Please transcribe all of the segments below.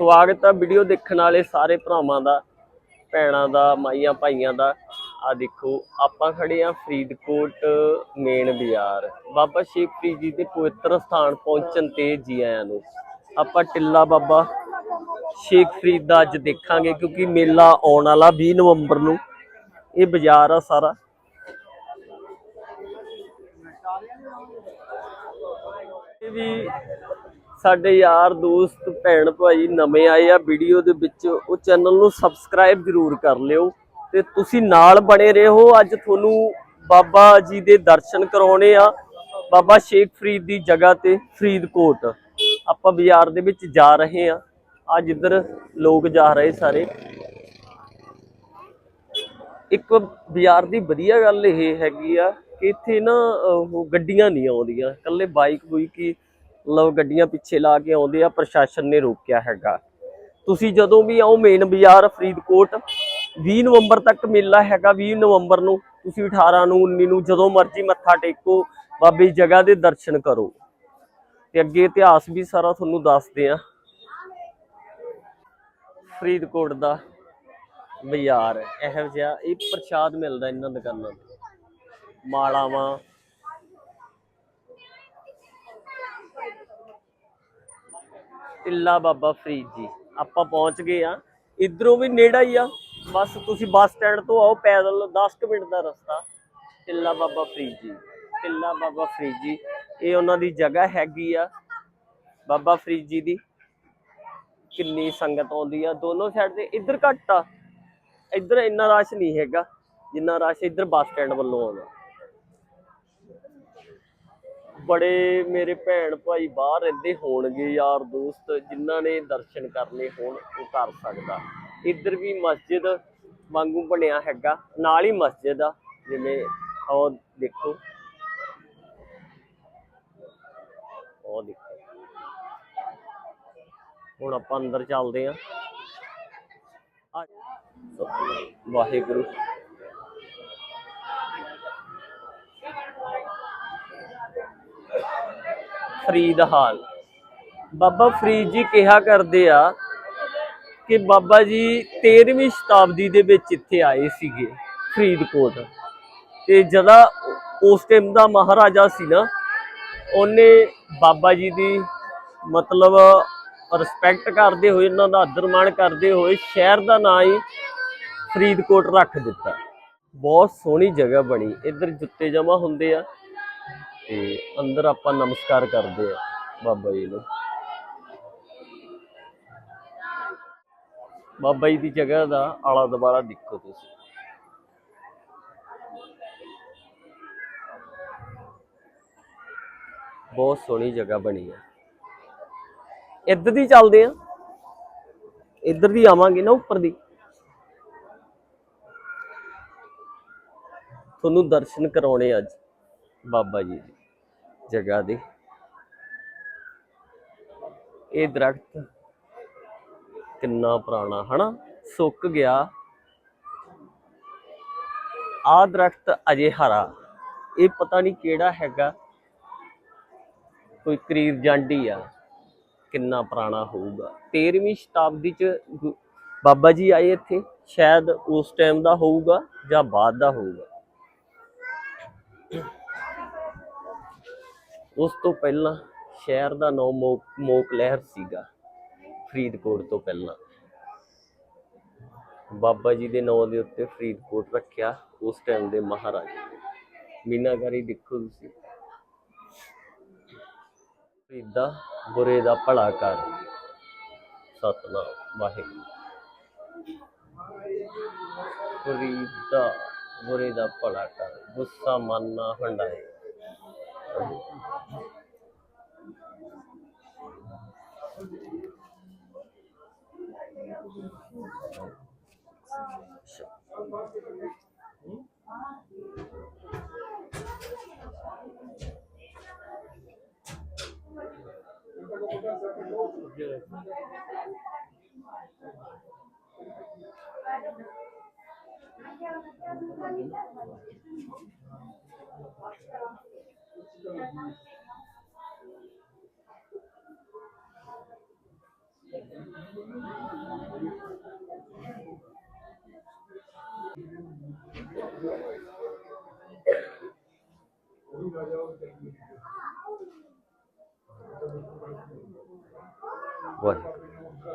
ਸਵਾਗਤ ਹੈ ਵੀਡੀਓ ਦੇਖਣ ਵਾਲੇ ਸਾਰੇ ਭਰਾਵਾਂ ਦਾ, ਭੈਣਾਂ ਦਾ, ਮਾਈਆਂ ਭਾਈਆਂ ਦਾ। ਆ ਦੇਖੋ, ਆਪਾਂ ਖੜੇ ਆ ਫਰੀਦਕੋਟ ਮੇਨ ਬਾਜ਼ਾਰ। ਬਾਬਾ ਸ਼ੇਖ ਫਰੀਦ ਜੀ ਦੇ ਪਵਿੱਤਰ ਸਥਾਨ ਪਹੁੰਚਣ ਤੇ ਜੀ ਆਇਆਂ ਨੂੰ। ਆਪਾਂ ਟਿੱਲਾ ਬਾਬਾ ਸ਼ੇਖ ਫਰੀਦ ਦਾ ਅੱਜ ਦੇਖਾਂਗੇ ਕਿਉਂਕਿ ਮੇਲਾ ਆਉਣ ਵਾਲਾ 20 ਨਵੰਬਰ ਨੂੰ। ਇਹ ਬਾਜ਼ਾਰ ਆ ਸਾਰਾ। ਵੀ ਸਾਡੇ ਯਾਰ, ਦੋਸਤ, ਭੈਣ ਭਾਈ ਨਵੇਂ ਆਏ ਆ ਵੀਡੀਓ ਦੇ ਵਿੱਚ, ਉਹ ਚੈਨਲ ਨੂੰ ਸਬਸਕ੍ਰਾਈਬ ਜ਼ਰੂਰ ਕਰ ਲਿਓ ਤੇ ਤੁਸੀਂ ਨਾਲ ਬਣੇ ਰਹੋ। ਅੱਜ ਤੁਹਾਨੂੰ ਬਾਬਾ ਜੀ ਦੇ ਦਰਸ਼ਨ ਕਰਾਉਣੇ ਆ, ਬਾਬਾ ਸ਼ੇਖ ਫਰੀਦ ਦੀ ਜਗ੍ਹਾ ਤੇ ਫਰੀਦਕੋਟ। ਆਪਾਂ ਬਾਜ਼ਾਰ ਦੇ ਵਿੱਚ ਜਾ ਰਹੇ ਆ। ਅੱਜ ਇੱਧਰ ਲੋਕ ਜਾ ਰਹੇ ਸਾਰੇ। ਇੱਕ ਬਾਜ਼ਾਰ ਦੀ ਵਧੀਆ ਗੱਲ ਇਹ ਹੈਗੀ ਆ ਕਿ ਇੱਥੇ ਨਾ ਉਹ ਗੱਡੀਆਂ ਨਹੀਂ ਆਉਂਦੀਆਂ। ਇਕੱਲੇ ਬਾਈਕ ਬੁਈਕ ਹੀ ਮਤਲਬ ਗੱਡੀਆਂ ਪਿੱਛੇ ਲਾ ਕੇ ਆਉਂਦੇ ਆ, ਪ੍ਰਸ਼ਾਸਨ ਨੇ ਰੋਕਿਆ ਹੈਗਾ। ਤੁਸੀਂ ਜਦੋਂ ਵੀ ਆਓ ਮੇਨ ਬਾਜ਼ਾਰ, ਫਰੀਦਕੋਟ 20 ਨਵੰਬਰ ਤੱਕ ਮੇਲਾ ਹੈਗਾ 20 ਨਵੰਬਰ ਨੂੰ। ਤੁਸੀਂ 18 ਨੂੰ 19 ਨੂੰ ਜਦੋਂ ਮਰਜ਼ੀ ਮੱਥਾ ਟੇਕੋ, ਬਾਬੇ ਦੀ ਜਗ੍ਹਾ ਦੇ ਦਰਸ਼ਨ ਕਰੋ। ਤੇ ਅੱਗੇ ਇਤਿਹਾਸ ਵੀ ਸਾਰਾ ਤੁਹਾਨੂੰ ਦੱਸਦੇ ਆ। ਫਰੀਦਕੋਟ ਦਾ ਬਾਜ਼ਾਰ, ਇਹੋ ਜਿਹਾ ਇਹ ਪ੍ਰਸ਼ਾਦ ਮਿਲਦਾ ਇਹਨਾਂ ਦੁਕਾਨਾਂ ਤੇ। ਮਾਲਾਵਾਂ ਟਿੱਲਾ ਬਾਬਾ ਫਰੀਦ ਜੀ। ਆਪਾਂ ਪਹੁੰਚ ਗਏ ਆ ਇਧਰੋਂ ਵੀ ਨੇੜਾ ਹੀ ਆ। ਬਸ ਤੁਸੀਂ ਬੱਸ ਸਟੈਂਡ ਤੋਂ ਆਓ, ਪੈਦਲ 10 ਕੁ ਮਿੰਟ ਦਾ ਰਸਤਾ। ਟਿੱਲਾ ਬਾਬਾ ਫਰੀਦ ਜੀ। ਟਿੱਲਾ ਬਾਬਾ ਫਰੀਦ ਜੀ। ਇਹ ਉਹਨਾਂ ਦੀ ਜਗ੍ਹਾ ਹੈਗੀ ਆ ਬਾਬਾ ਫਰੀਦ ਜੀ ਦੀ। ਕਿੰਨੀ ਸੰਗਤ ਆਉਂਦੀ ਆ। ਦੋਨੋਂ ਸਾਈਡ ਤੇ ਇੱਧਰ ਘੱਟ ਆ। ਇੱਧਰ ਇੰਨਾ ਰਸ਼ ਨਹੀਂ ਹੈਗਾ, ਜਿੰਨਾ ਰਸ਼ ਇੱਧਰ ਬੱਸ ਸਟੈਂਡ ਵੱਲੋਂ ਆਉਂਦਾ। ਬੜੇ ਮੇਰੇ ਭੈਣ ਭਾਈ ਬਾਹਰ ਰਹਿੰਦੇ ਹੋਣਗੇ ਯਾਰ ਦੋਸਤ, ਜਿਨ੍ਹਾਂ ਨੇ ਦਰਸ਼ਨ ਕਰਨੇ ਹੋਣ, ਉਹ ਕਰ ਸਕਦਾ। ਇੱਧਰ ਵੀ ਮਸਜਿਦ ਵਾਂਗੂ ਬਣਿਆ ਹੈਗਾ, ਨਾਲ ਹੀ ਮਸਜਿਦ ਆ, ਜਿਵੇਂ ਉਹ ਦੇਖੋ। ਉਹ ਦੇਖੋ। ਹੁਣ ਆਪਾਂ ਅੰਦਰ ਚੱਲਦੇ ਆਂ ਆ ਵਾਹਿਗੁਰੂ। ਫਰੀਦ ਹਾਲ। ਬਾਬਾ ਫਰੀਦ ਜੀ ਕਿਹਾ ਕਰਦੇ ਆ ਕਿ ਬਾਬਾ ਜੀ 13ਵੀਂ ਸ਼ਤਾਬਦੀ ਦੇ ਵਿੱਚ ਇੱਥੇ ਆਏ ਸੀਗੇ ਫਰੀਦਕੋਟ। ਤੇ ਜਦਾ ਉਸ ਟਾਈਮ ਦਾ ਮਹਾਰਾਜਾ ਸੀ ਨਾ, ਉਹਨੇ ਬਾਬਾ ਜੀ ਦੀ ਮਤਲਬ ਰਿਸਪੈਕਟ ਕਰਦੇ ਹੋਏ, ਉਹਨਾਂ ਦਾ ਆਦਰ ਮਾਣ ਕਰਦੇ ਹੋਏ ਸ਼ਹਿਰ ਦਾ ਨਾਂ ਹੀ ਫਰੀਦਕੋਟ ਰੱਖ ਦਿੱਤਾ। ਬਹੁਤ ਸੋਹਣੀ ਜਗ੍ਹਾ ਬਣੀ। ਇੱਧਰ ਜੁੱਤੇ ਜਮਾ ਹੁੰਦੇ ਆ। ਤੇ ਅੰਦਰ ਆਪਾਂ ਨਮਸਕਾਰ ਕਰਦੇ ਆ ਬਾਬਾ ਜੀ ਨੂੰ। ਬਾਬਾ ਜੀ ਦੀ ਜਗ੍ਹਾ ਦਾ ਆਲਾ ਦੁਆਲਾ ਦੇਖੋ ਤੁਸੀਂ। ਬਹੁਤ ਸੋਹਣੀ ਜਗ੍ਹਾ ਬਣੀ ਹੈ। ਇੱਧਰ ਦੀ ਚੱਲਦੇ ਆ ਇੱਧਰ ਦੀ ਆਵਾਂਗੇ ਨਾ ਉੱਪਰ ਦੀ। ਤੁਹਾਨੂੰ ਦਰਸ਼ਨ ਕਰਾਉਣੇ ਅੱਜ ਬਾਬਾ ਜੀ ਦੀ। ਜਗ੍ਹਾ ਦੀ। ਇਹ ਦਰਖਤ ਕਿੰਨਾ ਪੁਰਾਣਾ, ਹਨਾ? ਸੁੱਕ ਗਿਆ। ਆ ਦਰਖਤ ਅਜੇ ਹਰਾ। ਇਹ ਪਤਾ ਨਹੀਂ ਕਿਹੜਾ ਹੈਗਾ। ਕੋਈ ਕਰੀਰ ਜਾਂਡੀ ਆ। ਕਿੰਨਾ ਪੁਰਾਣਾ ਹੋਊਗਾ। 13ਵੀਂ ਸ਼ਤਾਬਦੀ ਚ ਗੁ- ਬਾਬਾ ਜੀ ਆਏ ਇੱਥੇ। ਸ਼ਾਇਦ ਉਸ ਟਾਈਮ ਦਾ ਹੋਊਗਾ ਜਾਂ ਬਾਅਦ ਦਾ ਹੋਊਗਾ। ਉਸ ਤੋਂ ਪਹਿਲਾਂ ਸ਼ਹਿਰ ਦਾ ਨਾਮ ਮੋਕ ਮੋਕ ਲਹਿਰ ਸੀਗਾ, ਫਰੀਦਕੋਟ ਤੋਂ ਪਹਿਲਾਂ। ਬਾਬਾ ਜੀ ਦੇ ਨਾਮ ਦੇ ਉੱਤੇ ਫਰੀਦਕੋਟ ਰੱਖਿਆ ਉਸ ਟਾਈਮ ਦੇ ਮਹਾਰਾਜਾ। ਮੀਨਾਕਾਰੀ ਦੇਖੋ ਤੁਸੀਂ। ਫਰੀਦਾ ਬੁਰੇ ਦਾ ਭਲਾ ਕਰ। ਸਤਨਾਮ, ਵਾਹਿਗੁਰੂ। ਫਰੀਦਾ ਬੁਰੇ ਦਾ ਭਲਾ ਕਰ। ਗੁੱਸਾ ਮਨ ਨਾ ਹੰਡਾਏ।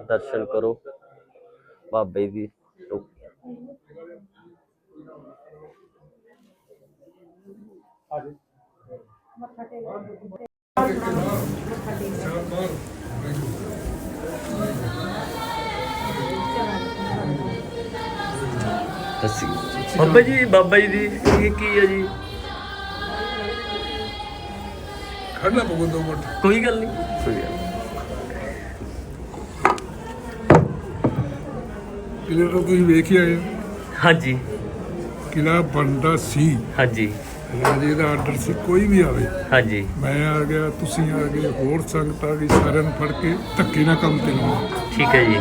दर्शन करो। बाबे की टोपिया ਅਸੀਂ ਬਾਬਾ ਜੀ ਬਾਬਾ ਜੀ ਦੀ ਇਹ ਕੀ ਹੈ ਜੀ? ਖੜਨਾ ਪਊਗਾ ਦੋ ਮਿੰਟ। ਕੋਈ ਗੱਲ ਨਹੀਂ। ਕੋਈ ਗੱਲ ਨੀ। ਕਿਲੇ ਤੋਂ ਤੁਸੀਂ ਵੇਖ ਹੀ ਆਏ ਹੋ। ਹਾਂਜੀ। ਕਿਲਾ ਬਣਦਾ ਸੀ? ਹਾਂਜੀ। ਰਾਜੇ ਦਾ ਆਰਡਰ ਸੀ ਕੋਈ ਵੀ ਆਵੇ। ਹਾਂਜੀ। ਮੈਂ ਆ ਗਿਆ ਤੁਸੀਂ ਆ ਗਏ ਹੋਰ ਸੰਗਤ ਆ ਗਈ ਸਾਰਿਆਂ ਨੂੰ ਫੜ ਕੇ ਧੱਕੇ ਨਾਲ ਕੰਮ ਤੇ ਲਾਉਣਾ। ਠੀਕ ਹੈ ਜੀ।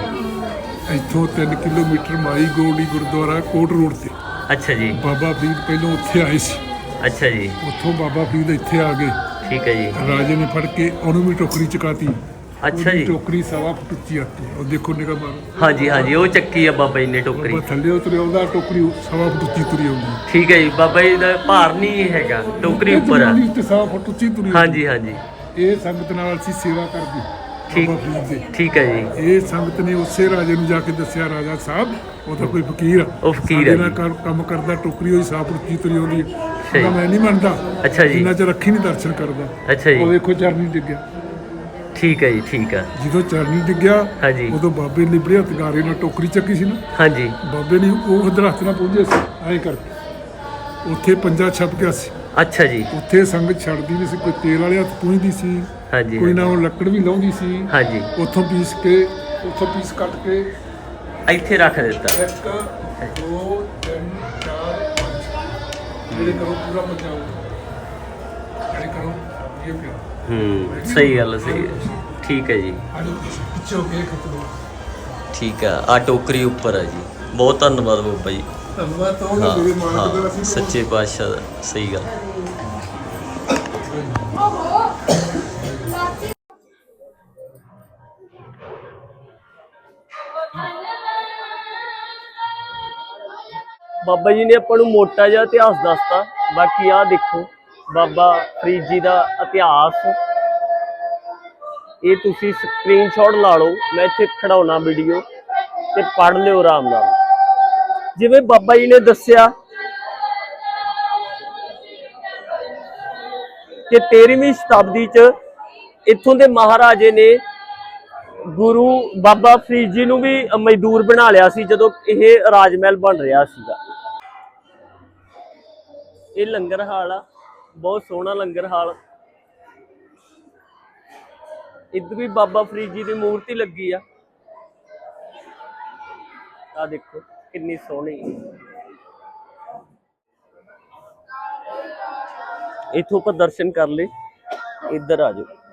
ਇੱਥੋਂ 3 ਕਿਲੋਮੀਟਰ ਮਾਈ ਗੋਲਡੀ ਗੁਰਦੁਆਰਾ ਕੋਟ ਰੋਡ ਤੇ। ਅੱਛਾ ਜੀ। ਬਾਬਾ ਫਰੀਦ ਪਹਿਲਾਂ ਉੱਥੇ ਆਏ ਸੀ। ਅੱਛਾ ਜੀ। ਉੱਥੋਂ ਬਾਬਾ ਫਰੀਦ ਇੱਥੇ ਆ ਗਏ। ਠੀਕ ਹੈ ਜੀ। ਰਾਜੇ ਨੇ ਫੜ ਕੇ ਉਹਨੂੰ ਵੀ ਟੋਕਰੀ ਚਕਾਤੀ ਅੱਛਾ ਜੀ। ਟੋਕਰੀ ਸਵਾ ਫੁੱਟ ਉੱਚੀ ਆਤੀ ਉਹ ਦੇਖੋ ਨਿਗਾਹ ਮਾਰੋ। ਹਾਂਜੀ ਹਾਂਜੀ ਉਹ ਚੱਕੀ ਆ ਬਾਬਾ ਜੀ ਨੇ ਟੋਕਰੀ। ਉਹ ਥੱਲੇ ਉਤਰਿਆ ਉਹਦਾ ਟੋਕਰੀ ਸਵਾ ਫੁੱਟ ਉੱਚੀ ਤੁਰੀ ਆਉਂਦੀ ਠੀਕ ਹੈ ਜੀ ਬਾਬਾ ਜੀ ਦਾ ਭਾਰ ਨਹੀਂ ਹੈਗਾ ਟੋਕਰੀ ਉੱਪਰ ਆ। ਉੱਤੇ ਸਵਾ ਫੁੱਟ ਉੱਚੀ ਤੁਰੀ ਆਉਂਦੀ। ਹਾਂਜੀ ਹਾਂਜੀ। ਇਹ ਸੰਗਤ ਨਾਲ ਅਸੀਂ ਸੇਵਾ ਕਰਦੇ ਠੀਕ। ਬਾਬਾ ਫਰੀਦ ਦੇ। ਠੀਕ ਹੈ ਜੀ। ਇਹ ਸੰਗਤ ਨੇ ਉਸੇ ਰਾਜੇ ਨੂੰ ਜਾ ਕੇ ਦੱਸਿਆ ਰਾਜਾ ਸਾਹਿਬ ਉਹ ਤਾਂ ਕੋਈ ਫਕੀਰ ਆ। ਉਹ ਫਕੀਰ ਸਾਡੇ ਆ ਨਾਲ ਜੀ। ਕਰ- ਕੰਮ ਕਰਦਾ ਟੋਕਰੀ ਹੋਈ ਸਾਫ਼ ਉੱਚੀ ਤੁਰੀ ਆਉਂਦੀ ਹੈ। ਸਹੀ। ਮੈਂ ਨਹੀਂ ਮੰਨਦਾ। ਅੱਛਾ ਜੀ। ਜਿੰਨਾ ਚ ਰੱਖੀ ਨਹੀਂ ਦਰਸ਼ਨ ਕਰਦਾ। ਅੱਛਾ ਉਹ ਜੀ ਵੇਖੋ ਚਰਨੀ ਡਿੱਗਿਆ ਠੀਕ ਹੈ ਜੀ ਠੀਕ ਹੈ। ਜਦੋਂ ਚਰਨੀ ਡਿੱਗਿਆ ਹਾਂਜੀ। ਉਦੋਂ ਬਾਬੇ ਨੇ ਬੜੇ ਹਤਗਾਰੇ ਨਾਲ ਟੋਕਰੀ ਚੱਕੀ ਸੀ ਨਾ। ਹਾਂਜੀ। ਬਾਬੇ ਨੇ ਉਹ ਦਰਖਤ ਨਾਲ ਪਹੁੰਚੇ ਸੀ ਐਂ ਕਰਕੇ। ਉੱਥੇ ਪੰਜਾ ਛਪ ਗਿਆ ਸੀ। ਅੱਛਾ ਜੀ। ਉੱਥੇ ਸੰਗਤ ਛੱਡਦੀ ਨਹੀਂ ਸੀ ਕੋਈ ਤੇਲ ਵਾਲੇ ਹੱਥ ਪੁੰਝਦੀ ਸੀ ਹਾਂਜੀ। ਕੋਈ ਨਾ ਉਹ ਲੱਕੜ ਵੀ ਲਾਉਂਦੀ ਸੀ। ਹਾਂਜੀ। ਉੱਥੋਂ ਪੀਸ ਕੇ ਉੱਥੋਂ ਪੀਸ ਕੱਟ ਕੇ ਇੱਥੇ ਰੱਖ ਦਿੱਤਾ। ਇੱਕ ਦੋ ਤਿੰਨ ਚਾਰ ਪੰਜ। ਜਿਹੜੇ ਕਰੋ ਪੂਰਾ ਪੰਜਾਬ ਜਿਹੜੇ ਕਰੋ ਹੂੰ ਸਹੀ ਗੱਲ ਹੈ, ਸਹੀ ਹੈ ਠੀਕ ਹੈ ਜੀ। ਪਿੱਛੇ ਹੋ ਕੇ ਖਤਮ ਠੀਕ ਆ ਆ ਟੋਕਰੀ ਉੱਪਰ ਆ ਜੀ। ਬਹੁਤ ਧੰਨਵਾਦ ਬਾਬਾ ਜੀ। ਧੰਨਵਾਦ ਤੋਂ ਹਾਂ ਮੇਰੇ ਮਾਲਕ ਦਾ ਹਾਂ ਅਸੀਂ ਸੱਚੇ ਪਾਤਸ਼ਾਹ ਦਾ ਸਹੀ ਗੱਲ। ਬਾਬਾ ਜੀ ਨੇ ਆਪਾਂ ਨੂੰ ਮੋਟਾ ਜਿਹਾ ਇਤਿਹਾਸ ਦੱਸਤਾ। ਬਾਕੀ ਆਹ ਦੇਖੋ। ਬਾਬਾ ਫਰੀਦ ਜੀ ਦਾ ਇਤਿਹਾਸ। ਇਹ ਤੁਸੀਂ ਸਕਰੀਨਸ਼ਾਟ ਲਾ ਲਓ, ਮੈਂ ਇੱਥੇ ਖੜਾਉਣਾ ਵੀਡੀਓ ਤੇ ਪੜ੍ਹ ਲਿਓ ਆਰਾਮ ਨਾਲ। ਜਿਵੇਂ ਬਾਬਾ ਜੀ ਨੇ ਦੱਸਿਆ ਕਿ 13ਵੀਂ ਸ਼ਤਾਬਦੀ ਚ ਇੱਥੋਂ ਦੇ ਮਹਾਰਾਜੇ ਨੇ ਗੁਰੂ ਬਾਬਾ ਫਰੀਦ ਜੀ ਨੂੰ ਵੀ ਮਜ਼ਦੂਰ ਬਣਾ ਲਿਆ ਸੀ, ਜਦੋਂ ਇਹ ਰਾਜ ਮਹਿਲ ਬਣ ਰਿਹਾ ਸੀਗਾ। ਇਹ ਲੰਗਰ ਹਾਲ ਆ। ਬਹੁਤ ਸੋਹਣਾ ਲੰਗਰ ਹਾਲ। ਇੱਧਰ ਵੀ ਬਾਬਾ ਫਰੀਦ ਜੀ ਦੀ ਮੂਰਤੀ ਲੱਗੀ ਆ। ਆ ਦੇਖੋ, ਕਿੰਨੀ ਸੋਹਣੀ। ਇਥੋਂ ਆਪਾਂ ਦਰਸ਼ਨ ਕਰ ਲਏ। ਇੱਧਰ ਆ ਜਾਓ।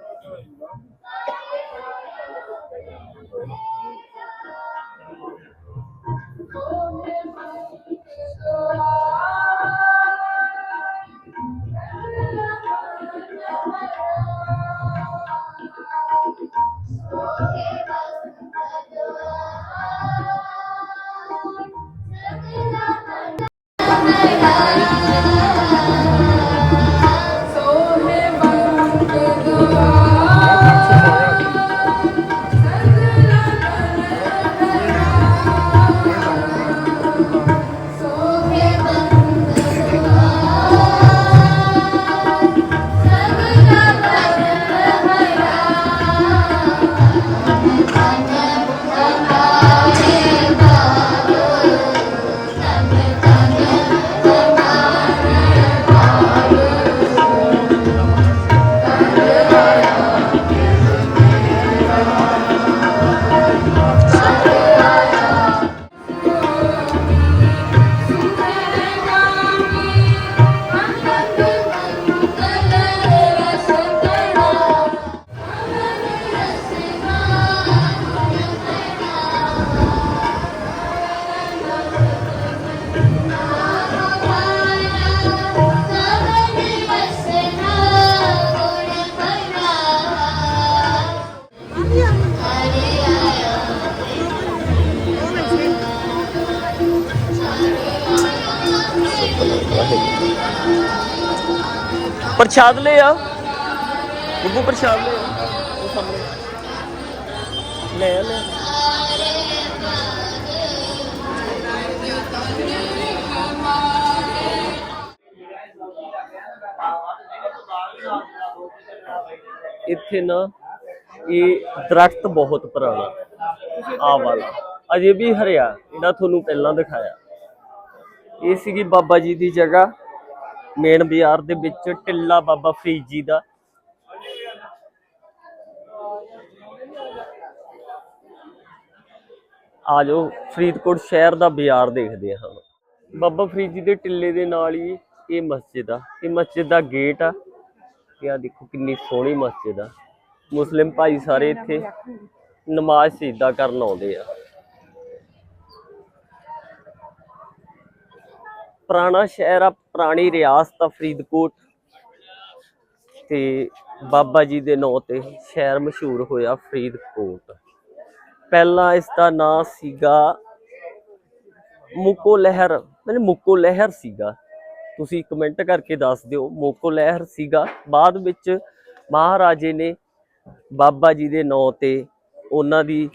ਪ੍ਰਸ਼ਾਦ ਲੈ ਆ। ਬੱਬੂ ਪ੍ਰਸ਼ਾਦ ਲੈ ਆ। ਉਹ ਸਾਹਮਣੇ ਲੈ ਆ, ਲੈ ਆ। ਇੱਥੇ ਨਾ ਇਹ ਦਰਖਤ ਬਹੁਤ ਪੁਰਾਣਾ। ਆ ਵਾਲਾ। ਅਜੇ ਵੀ ਹਰਿਆ। ਇਹਦਾ ਤੁਹਾਨੂੰ ਪਹਿਲਾਂ ਦਿਖਾਇਆ। ਇਹ ਸੀਗੀ ਬਾਬਾ ਜੀ ਦੀ ਜਗ੍ਹਾ। ਮੇਨ ਬਾਜ਼ਾਰ ਦੇ ਵਿੱਚ ਟਿੱਲਾ ਬਾਬਾ ਫਰੀਦ ਜੀ ਦਾ। ਆ ਜਾਓ, ਫਰੀਦਕੋਟ ਸ਼ਹਿਰ ਦਾ ਬਾਜ਼ਾਰ ਦੇਖਦੇ ਹਾਂ ਬਾਬਾ ਫਰੀਦ ਜੀ ਦੇ ਟਿੱਲੇ ਦੇ ਨਾਲ ਹੀ ਇਹ ਮਸਜਿਦ ਆ। ਇਹ ਮਸਜਿਦ ਦਾ ਗੇਟ ਆ। ਇਹ ਆ ਦੇਖੋ ਕਿੰਨੀ ਸੋਹਣੀ ਮਸਜਿਦ ਆ। ਮੁਸਲਿਮ ਭਾਈ ਸਾਰੇ ਇੱਥੇ ਨਮਾਜ਼ ਸਿੱਧਾ ਕਰਨ ਆਉਂਦੇ ਆ। ਪੁਰਾਣਾ ਸ਼ਹਿਰ ਆ ਪੁਰਾਣੀ ਰਿਆਸਤ ਆ ਫਰੀਦਕੋਟ। ਤੇ ਬਾਬਾ ਜੀ ਦੇ ਨਾਂ ਤੇ ਸ਼ਹਿਰ ਮਸ਼ਹੂਰ ਹੋਇਆ ਫਰੀਦਕੋਟ। ਪਹਿਲਾਂ ਇਸ ਦਾ ਨਾਂ ਸੀਗਾ ਮੁਕੋ ਲਹਿਰ ਮੈਨੂੰ ਮੁਕੋ ਲਹਿਰ ਸੀਗਾ। ਤੁਸੀਂ ਕਮੈਂਟ ਕਰਕੇ ਦੱਸ ਦਿਓ, ਮੁਕੋ ਲਹਿਰ ਸੀਗਾ। ਬਾਅਦ ਵਿੱਚ ਮਹਾਰਾਜੇ ਨੇ ਬਾਬਾ ਜੀ ਦੇ ਨਾਂ ਤੇ ਉਹਨਾਂ ਦੀ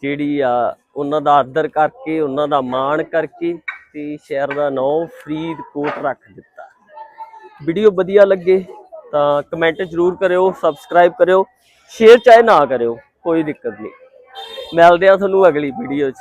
ਜਿਹੜੀ ਆ, ਉਹਨਾਂ ਦਾ ਆਦਰ ਕਰਕੇ, ਉਹਨਾਂ ਦਾ ਮਾਣ ਕਰਕੇ ਤੇ ਸ਼ਹਿਰ ਦਾ ਨਾਮ ਫਰੀਦਕੋਟ ਰੱਖ ਦਿੱਤਾ। ਵੀਡੀਓ ਵਧੀਆ ਲੱਗੇ ਤਾਂ ਕਮੈਂਟ ਜ਼ਰੂਰ ਕਰਿਓ ਸਬਸਕ੍ਰਾਈਬ ਕਰਿਓ ਸ਼ੇਅਰ ਚਾਹੇ ਨਾ ਕਰਿਓ, ਕੋਈ ਦਿੱਕਤ ਨਹੀਂ। ਮਿਲਦੇ ਆ ਤੁਹਾਨੂੰ ਅਗਲੀ ਵੀਡੀਓ 'ਚ।